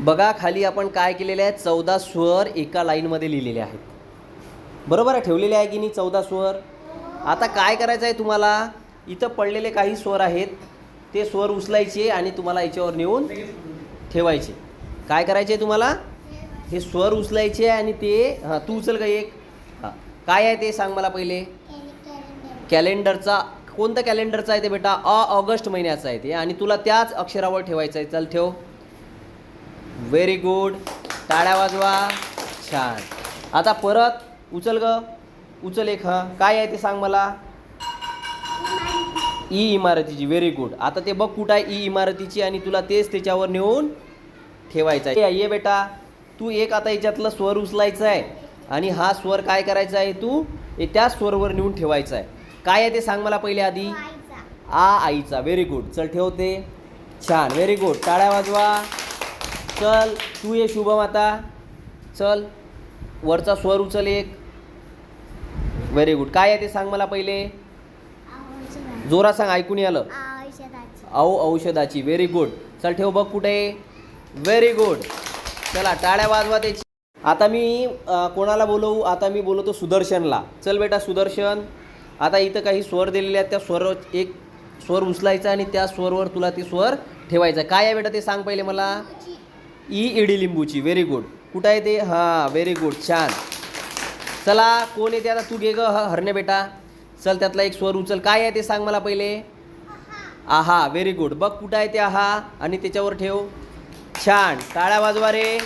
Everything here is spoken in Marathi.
बघा खाली आपण काय केलेले आहे चौदा स्वर एका लाईनमध्ये लिहिलेले आहेत. बरोबर आहे? ठेवलेले आहे की नाही चौदा स्वर आता काय करायचं आहे तुम्हाला? इथं पडलेले काही स्वर आहेत. ते स्वर उचलायचे आणि तुम्हाला याच्यावर नेऊन ठेवायचे. काय करायचे आहे तुम्हाला? हे स्वर उचलायचे आणि ते हां तू उचल का एक. हां. काय आहे ते सांग मला पहिले. कॅलेंडरचा कोणतं कॅलेंडरचा आहे ते बेटा? अ ऑगस्ट महिन्याचा आहे ते. आणि तुला त्याच अक्षरावर ठेवायचं आहे. चल ठेव. व्हेरी गुड टाळ्या वाजवा. छान. आता परत उचल ग. उचल एक हा. काय आहे ते सांग मला. ई इमारतीची. व्हेरी गुड आता ते बघ कुठं आहे ई इमारतीची आणि तुला तेच त्याच्यावर नेऊन ठेवायचं आहे. ये बेटा. तू एक आता याच्यातलं स्वर उचलायचं आहे. आणि हा स्वर काय करायचा आहे तू? हे त्या स्वरवर नेऊन ठेवायचा आहे. काय आहे ते सांग मला पहिले आधी. आ आईचा. व्हेरी गुड चल ठेवते. छान. व्हेरी गुड टाळ्या वाजवा. चल तू ये शुभम आता चल. वरचा स्वर उचल एक. व्हेरी गुड काय आहे ते सांग मला पहिले? जोरा सांग ऐकून आलं अहो औ औषधाची. व्हेरी गुड चल ठेव बघ कुठे व्हेरी गुड चला टाळ्या वाजवा त्याची. आता मी कोणाला बोलवू? आता मी बोलवतो सुदर्शनला. चल बेटा सुदर्शन. आता इथं काही स्वर दिलेले आहेत. त्या स्वर एक स्वर उचलायचा आणि त्या स्वरवर तुला ते स्वर ठेवायचं. आहे. काय आहे बेटा ते सांग पहिले मला? ई इडी लिंबूची व्हेरी गुड कुठं आहे ते? हां व्हेरी गुड छान. चला कोण येते आता? तू घे ग हरणे बेटा. चल त्यातला एक स्वर उचल. काय आहे ते सांग मला पहिले? आहा व्हेरी गुड बघ कुठं आहे ते आहा? आणि त्याच्यावर ठेव. छान. टाळ्या वाजवा रे.